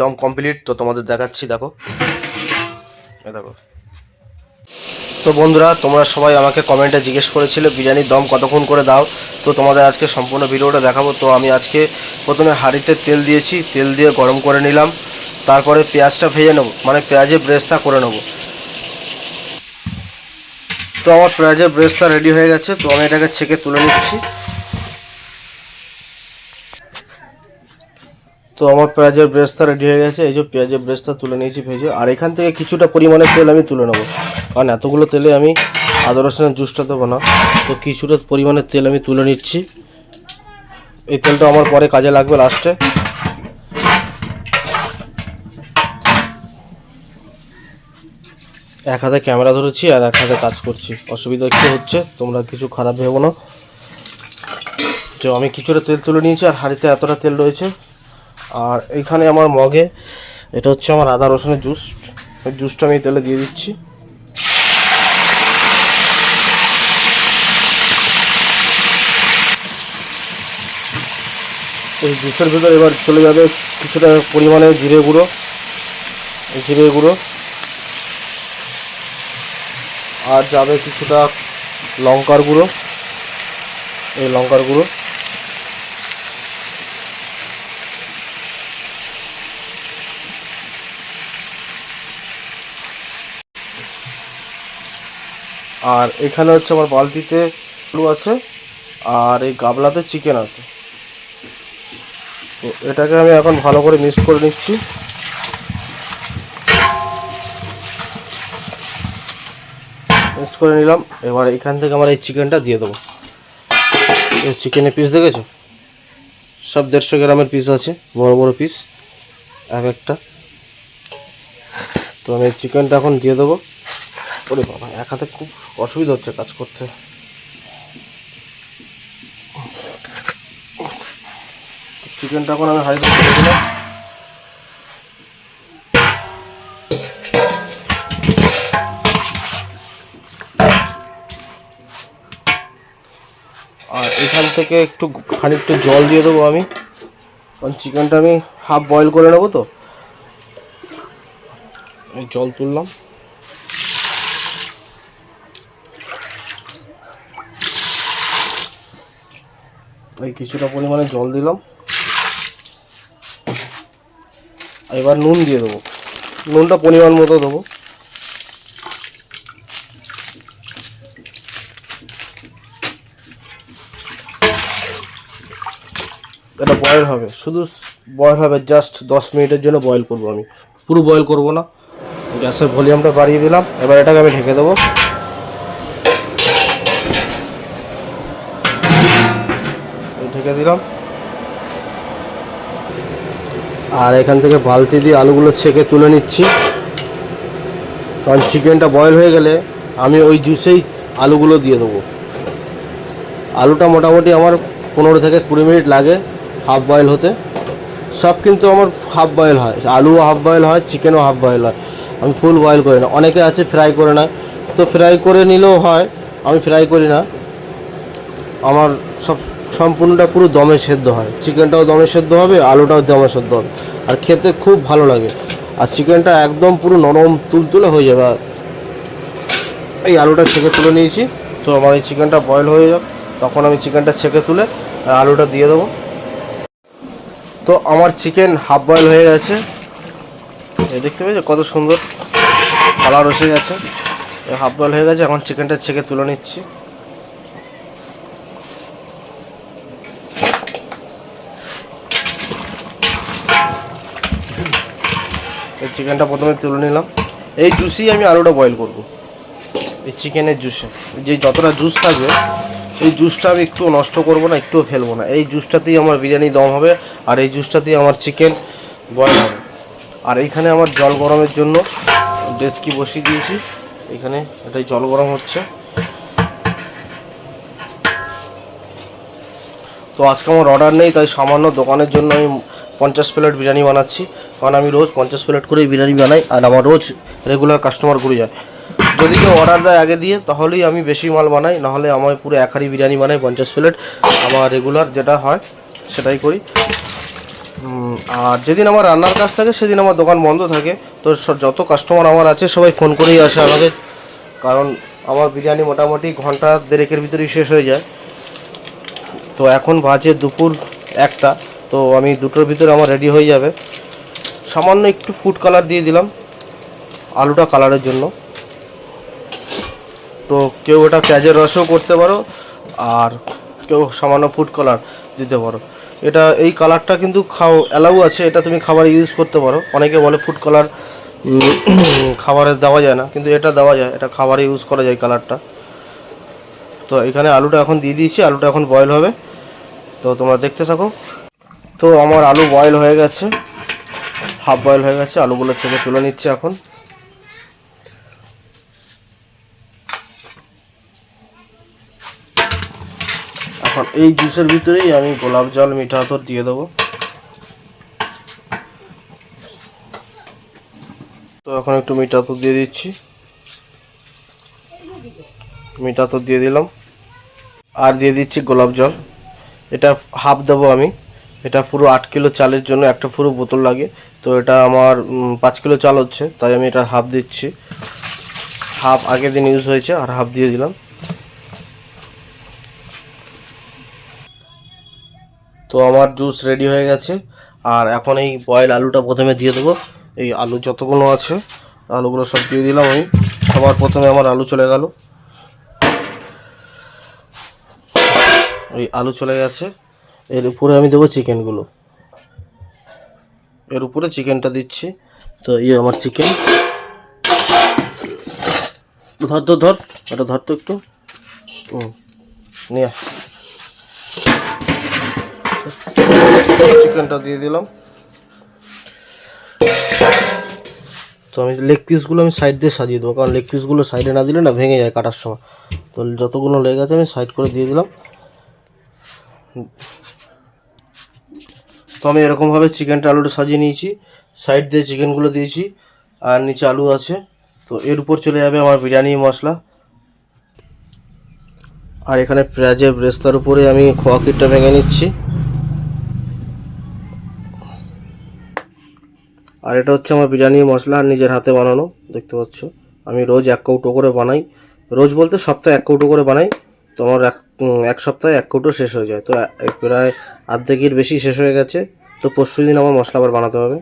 দম কমপ্লিট তো তোমাদের দেখাচ্ছি, দেখো। দেখো। তো বন্ধুরা, তোমরা সবাই আমাকে কমেন্টে জিজ্ঞেস করেছিলে বিরিয়ানির দম কতক্ষণ করে দাও? তো তোমাদের আজকে সম্পূর্ণ ভিডিওটা দেখাবো। তো আমি আজকে প্রথমে হাঁড়িতে তেল দিয়েছি, তেল দিয়ে গরম করে নিলাম। তারপরে পেঁয়াজটা ভেজে নেব মানে পেঁয়াজের ব্রেসটা করে নেব। তো আমার পেঁয়াজের ব্রেসটা রেডি হয়ে গেছে, তো আমি এটাকে ছেঁকে তুলে নিচ্ছি। তো আমার পেঁয়াজের ব্রেসটা রেডি হয়ে গেছে। এই যে পেঁয়াজের ব্রেসটা তুলে নিয়েছি ভেজে। আর এখান থেকে কিছুটা পরিমাণে তেল আমি তুলে নেব। কারণ এতগুলো তেলে আমি আদা, রসুনের জুসটা দেবো না। তো কিছুটা পরিমাণে তেল আমি তুলে নিচ্ছি। এই তেলটা আমার পরে কাজে লাগবে লাস্টে এক হাতে ক্যামেরা ধরেছি আর এক হাতে কাজ করছি। অসুবিধা একটু হচ্ছে, তোমরা কিছু খারাপ ভেবো না। তো আমি কিছুটা তেল তুলে নিয়েছি আর হাঁড়িতে এতটা তেল রয়েছে। আর এইখানে আমার মগে, এটা হচ্ছে আমার আদা রসুনের জুস ওই জুসটা আমি তেলে দিয়ে দিচ্ছি। এই জুসের ভিতর এবার চলে যাবে কিছুটা পরিমাণে জিরে গুঁড়ো। জিরে গুঁড়ো। আর যাবে কিছুটা লঙ্কার গুঁড়ো। এই লঙ্কার গুঁড়ো। আর এখানে হচ্ছে আমার বালতিতে আলু আছে, আর এই গাবলাতে চিকেন আছে। তো এটাকে আমি এখন ভালো করে মিক্স করে নিচ্ছি। মিক্স করে নিলাম, এবার এখান থেকে আমার এই চিকেনটা দিয়ে দেবো। চিকেনের পিস দেখেছ? সব দেড়শো গ্রামের পিস আছে, বড় বড় পিস এক একটা। তো আমি চিকেনটা এখন দিয়ে দেবো। ওরে বাবা, এক হাতে খুব অসুবিধা হচ্ছে কাজ করতে। চিকেনটা এখন আমি আর এখান থেকে একটু খানিকটা জল দিয়ে দেবো আমি। কারণ চিকেনটা আমি হাফ বয়েল করে নেব তো। জল তুললাম। এই কিছুটা পরিমাণে জল দিলাম। এবার নুন দিয়ে দেবো। নুনটা পরিমাণ মতো দেবো। এটা বয়েল হবে। শুধু বয়েল হবে জাস্ট দশ মিনিটের জন্য বয়েল করব আমি। পুরো বয়েল করব না। গ্যাসের ভলিউমটা বাড়িয়ে দিলাম। এবার এটাকে আমি ঢেকে দেবো। ঢেকে দিলাম। আর এখান থেকে বালতি দিয়ে আলুগুলো ছেঁকে তুলে নিচ্ছি। কারণ চিকেনটা বয়েল হয়ে গেলে আমি ওই জুসেই আলুগুলো দিয়ে দেবো। আলুটা মোটামুটি আমার পনেরো থেকে কুড়ি মিনিট লাগে হাফ বয়েল হতে। সব কিন্তু আমার হাফ বয়েল হয়। আলুও হাফ বয়েল হয় চিকেনও হাফ বয়েল হয়। আমি ফুল বয়েল করি না। অনেকে আছে ফ্রাই করে নেয়। তো ফ্রাই করে নিলেও হয়, আমি ফ্রাই করি না। আমার সব সম্পূর্ণটা পুরো দমে সেদ্ধ হয়। চিকেনটাও দমে সেদ্ধ হবে, আলুটাও দমে সেদ্ধ হবে। আর খেতে খুব ভালো লাগে। আর চিকেনটা একদম পুরো নরম তুলতুলে হয়ে যাবে। এই আলুটা ছেঁকে তুলে নিয়েছি। তো আমার এই চিকেনটা বয়েল হয়ে যাবে। তখন আমি চিকেনটা ছেঁকে তুলে আলুটা দিয়ে দেবো। তো আমার চিকেন হাফ বয়েল হয়ে গেছে। এই দেখতে পেয়েছ? কত সুন্দর কালার এসে গেছে। হাফ বয়েল হয়ে গেছে। এখন চিকেনটা ছেঁকে তুলে নিচ্ছি। চিকেনটা প্রথমে তুলে নিলাম। এই জুসেই আমি আলুটা বয়েল করব। এই চিকেনের জুসে যে যতটা জুস থাকবে, এই জুসটা আমি একটু নষ্ট করব না, একটুও ফেলব না। এই জুসটাতেই আমার বিরিয়ানি দম হবে, আর এই জুসটাতেই আমার চিকেন বয়েল হবে। আর এইখানে আমার জল গরমের জন্য ডেস্কি বসিয়ে দিয়েছি। এখানে এটাই জল গরম হচ্ছে। তো আজকে আমার অর্ডার নেই, তাই সামান্য দোকানের জন্য আমি পঞ্চাশ প্লেট বিরিয়ানি বানাচ্ছি। কারণ আমি রোজ পঞ্চাশ প্লেট করে বিরিয়ানি বানাই, আর আমার রোজ রেগুলার কাস্টমার ঘুরে যায়। যদি কেউ অর্ডার দেয় আগে দিয়ে, তাহলেই আমি বেশি মাল বানাই, নাহলে আমার পুরো এক বিরিয়ানি বানাই পঞ্চাশ প্লেট। আমার রেগুলার যেটা হয়, সেটাই করি। আর যেদিন আমার রান্নার কাজ থাকে, সেদিন আমার দোকান বন্ধ থাকে। তো যত কাস্টমার আমার আছে, সবাই ফোন করেই আসে আমাকে। কারণ আমার বিরিয়ানি মোটামুটি ঘণ্টা দেড়েকের ভিতরেই শেষ হয়ে যায়। তো এখন বাজে দুপুর একটা। তো আমি দুটোর ভিতরে আমার রেডি হয়ে যাবে। সামান্য একটু ফুড কালার দিয়ে দিলাম, আলুটা কালারের জন্য। তো কেউ ওটা পেঁয়াজের রসও করতে পারো, আর কেউ সামান্য ফুড কালার দিতে পারো। এটা, এই কালারটা কিন্তু খাও অ্যালাউ আছে, এটা তুমি খাবার ইউজ করতে পারো। অনেকে বলে ফুড কালার খাবারে দেওয়া যায় না, কিন্তু এটা দেওয়া যায়, এটা খাবারে ইউজ করা যায় কালারটা তো এখানে আলুটা এখন দিয়ে দিয়েছি, আলুটা এখন বয়েল হবে। তো তোমরা দেখতে থাকো। তো আমার আলু বয়েল হয়ে গেছে। হাফ বয়েল হয়ে গেছে, আলুগুলো ছেড়ে তুলে নিচ্ছে এখন। এখন এই জুসের ভিতরেই আমি গোলাপ জল, মিঠা আতর দিয়ে দেবো। তো এখন একটু মিঠা আতর দিয়ে দিচ্ছি। মিঠা আতর দিয়ে দিলাম। আর দিয়ে দিচ্ছি গোলাপ জল। এটা হাফ দেবো আমি। এটা পুরো আট কিলো চালের জন্য একটা পুরো বোতল লাগে। তো এটা আমার পাঁচ কিলো চাল হচ্ছে, তাই আমি এটা হাফ দিচ্ছি। হাফ আগের দিন ইউজ হয়েছে, আর হাফ দিয়ে দিলাম। তো আমার জুস রেডি হয়ে গেছে, আর এখন এই বয়েল আলুটা প্রথমে দিয়ে দেবো। এই আলু যতগুলো আছে, আলুগুলো সব দিয়ে দিলাম আমি। সবার প্রথমে আমার আলু চলে গেল। ওই আলু চলে গেছে। এর উপরে আমি দেবো চিকেনগুলো। এর উপরে চিকেনটা দিচ্ছি। তো ইয়ে আমার চিকেন। ধর তো, ধর। এটা ধর তো একটু। নিয়ে চিকেনটা দিয়ে দিলাম। তো আমি লেগ পিসগুলো আমি সাইড দিয়ে সাজিয়ে দেবো। কারণ লেগ পিসগুলো সাইডে না দিলে না ভেঙে যায় কাটার সময়। তো যতগুলো লেগ আছে আমি সাইড করে দিয়ে দিলাম। তো আমি এরকমভাবে চিকেনটা আলুটা সাজিয়ে নিয়েছি। সাইড দিয়ে চিকেনগুলো দিয়েছি আর নিচে আলু আছে। তো এর উপর চলে যাবে আমার বিরিয়ানি মশলা। আর এখানে পেঁয়াজের ব্রেস্তার উপরে আমি খোয়া কিটটা ভেঙে নিচ্ছি। আর এটা হচ্ছে আমার বিরিয়ানির মশলা আর নিজের হাতে বানানো, দেখতে পাচ্ছ। আমি রোজ এক কৌটো করে বানাই। রোজ বলতে সপ্তাহে এক কৌটো করে বানাই। তো আমার এক এক সপ্তাহে এক কৌটো শেষ হয়ে যায়। তো প্রায় আর্ধেকের বেশি শেষ হয়ে গেছে। তো, পরশু দিন আমার মশলা আবার বানাতে হবে।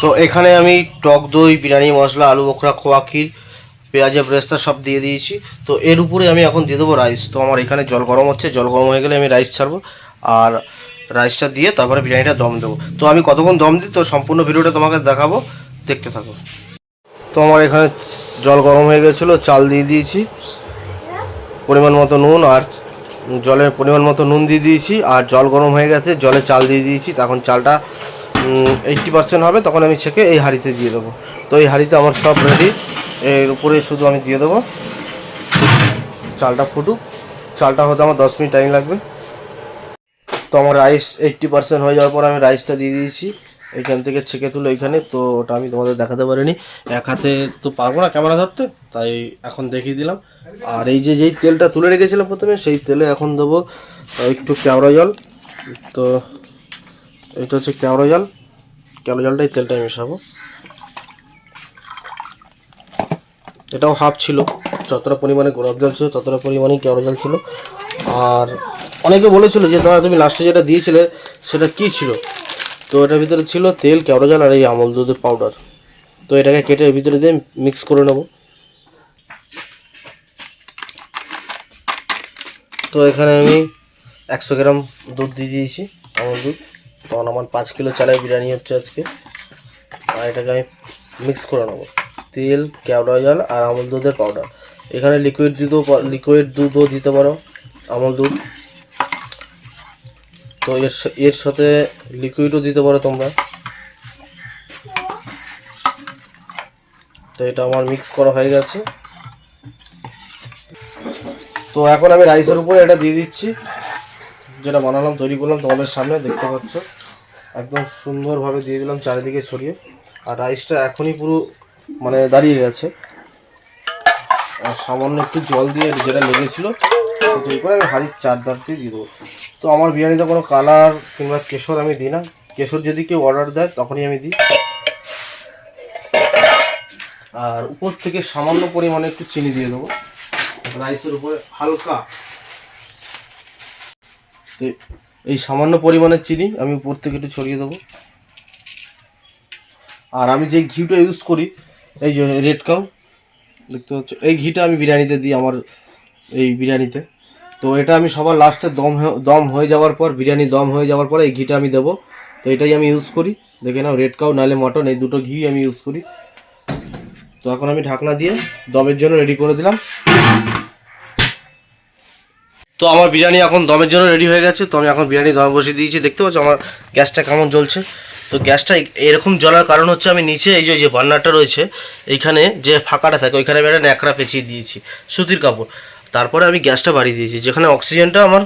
তো, এখানে আমি টক দই, বিরিয়ানি, মশলা, আলু বোখরা, খোয়া ক্ষীর পেঁয়াজের ব্রেস্তা সব দিয়ে দিয়েছি। তো, এর উপরে আমি এখন দিয়ে দেবো রাইস। তো, আমার এখানে জল গরম হচ্ছে। জল গরম হয়ে গেলে আমি রাইস ছাড়বো। আর রাইসটা দিয়ে তারপরে বিরিয়ানিটা দম দেবো। তো, আমি কতক্ষণ দম দিই? তো, সম্পূর্ণ ভিডিওটা তোমাকে দেখাবো। দেখতে থাকো। তো, আমার এখানে জল গরম হয়ে গেছিল। চাল দিয়ে দিয়েছি। পরিমাণ মতো নুন আর জলের পরিমাণ মতো নুন দিয়ে দিয়েছি, আর জল গরম হয়ে গেছে, জলে চাল দিয়ে দিয়েছি, তখন চালটা এইটটি পার্সেন্ট হবে, তখন আমি ছেঁকে এই হাঁড়িতে দিয়ে দেবো। তো এই হাঁড়িতে আমার সব রেডি এর উপরে শুধু আমি দিয়ে দেবো। চালটা ফুটুক, চালটা হতে আমার দশ মিনিট টাইম লাগবে। তো আমার রাইস এইটটি পার্সেন্ট হয়ে যাওয়ার পর আমি রাইসটা দিয়ে দিয়েছি। এইখান থেকে ছেঁকে তুলো এইখানে তো ওটা আমি তোমাদের দেখাতে পারিনি। এক হাতে তো পারব না ক্যামেরা ধরতে, তাই এখন দেখিয়ে দিলাম। আর এই যে যেই তেলটা তুলে রেখেছিলাম প্রথমে, সেই তেলে এখন দেবো একটু কেওড়া জল। তো এটা হচ্ছে কেওড়া জল। কেওড়া জলটাই তেলটাই মেশাবো। এটাও হাফ ছিল, যতটা পরিমাণে গোলাপ জল ছিল, ততটা পরিমাণেই কেওড়া জল ছিল। আর অনেকে বলেছিল যে, দাদা, তুমি লাস্টে যেটা দিয়েছিলে, সেটা কী ছিল? তো এটার ভিতরে ছিল তেল জল আর এই আমল দুধের পাউডার তো এটাকে কেটে এর ভিতরে দিয়ে মিক্স করে নেব। তো এখানে আমি একশো গ্রাম দুধ দিয়ে দিয়েছি আমল দুধ। তখন আমার পাঁচ কিলো চালের বিরিয়ানি হচ্ছে আজকে। আর এটাকে আমি মিক্স করে নেব। তেল জল আর আমল দুধের পাউডার এখানে লিকুইড দুধও লিকুইড দুধও দিতে পারো, আমল দুধ। তো এর এর সাথে লিকুইডও দিতে পারো তোমরা। তো এটা আমার মিক্স করা হয়ে গেছে। তো এখন আমি রাইসের উপরে এটা দিয়ে দিচ্ছি। যেটা বানালাম, তৈরি করলাম তোমাদের সামনে, দেখতে পাচ্ছ। একদম সুন্দরভাবে দিয়ে দিলাম চারিদিকে ছড়িয়ে। আর রাইসটা এখনই পুরো মানে দাঁড়িয়ে গেছে। আর সামান্য একটু জল দিয়ে যেটা লেগেছিল তো করে আমি হাড়ির চারদার দিয়ে দিয়ে দেবো। তো আমার বিরিয়ানিতে কোনো কালার কিংবা কেশর আমি দিই না। কেশর যদি কেউ অর্ডার দেয়, তখনই আমি দিই। আর উপর থেকে সামান্য পরিমাণে একটু চিনি দিয়ে দেবো। রাইসের উপরে হালকা। তো এই সামান্য পরিমাণের চিনি আমি উপর থেকে একটু ছড়িয়ে দেবো। আর আমি যে ঘিটা ইউজ করি, এই যে রেড কাউ দেখতে পাচ্ছ? এই ঘিটা আমি বিরিয়ানিতে দিই, আমার এই বিরিয়ানিতে। তো এটা আমি সবার লাস্টে দম দম হয়ে যাওয়ার পর, বিরিয়ানি দম হয়ে যাওয়ার পর এই ঘিটা আমি দেবো। তো এটাই আমি ইউজ করি। দেখে নাও রেড কাউ নাহলে মটন এই দুটো ঘি আমি ইউজ করি। তো এখন আমি ঢাকনা দিয়ে দমের জন্য রেডি করে দিলাম। তো আমার বিরিয়ানি এখন দমের জন্য রেডি হয়ে গেছে। তো আমি এখন বিরিয়ানি দমে বসিয়ে দিয়েছি। দেখতে পাচ্ছ আমার গ্যাসটা কেমন জ্বলছে। তো গ্যাসটা এরকম জ্বলার কারণ হচ্ছে আমি নিচে এই যে যে বার্নারটা রয়েছে, এইখানে যে ফাঁকাটা থাকে, ওইখানে আমি একটা ন্যাকড়া পেঁচিয়ে দিয়েছি, সুতির কাপড়। তারপরে আমি গ্যাসটা বাড়িয়ে দিয়েছি, যেখানে অক্সিজেনটা আমার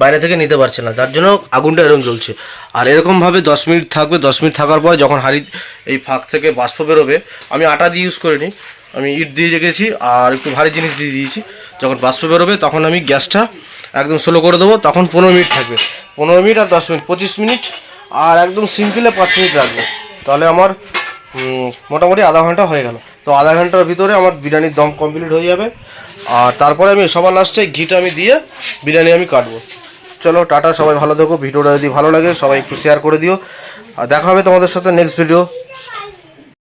বাইরে থেকে নিতে পারছে না, তার জন্য আগুনটা এরকম জ্বলছে। আর এরকমভাবে দশ মিনিট থাকবে, দশ মিনিট থাকার পর যখন হাঁড়ি এই ফাঁক থেকে বাষ্প বেরোবে, আমি আটা দিয়ে ইউজ করিনি আমি ইট দিয়ে রেখেছি আর একটু ভারী জিনিস দিয়ে দিয়েছি। যখন বাষ্প বেরোবে, তখন আমি গ্যাসটা একদম স্লো করে দেবো, তখন পনেরো মিনিট থাকবে। পনেরো মিনিট আর দশ মিনিট, পঁচিশ মিনিট আর একদম সিম্পলে পাঁচ মিনিট রাখব তাহলে আমার মোটামুটি আধা ঘণ্টা হয়ে গেল। তো আধা ঘণ্টার ভিতরে আমার বিরিয়ানির দম কমপ্লিট হয়ে যাবে। আর তারপরে আমি সবার লাস্টে ঘিটা আমি দিয়ে বিরিয়ানি আমি কাটবো। চলো, টাটা, সবাই ভালো থেকো। ভিডিওটা যদি ভালো লাগে, সবাই একটু শেয়ার করে দিও। আর দেখা হবে তোমাদের সাথে নেক্সট ভিডিও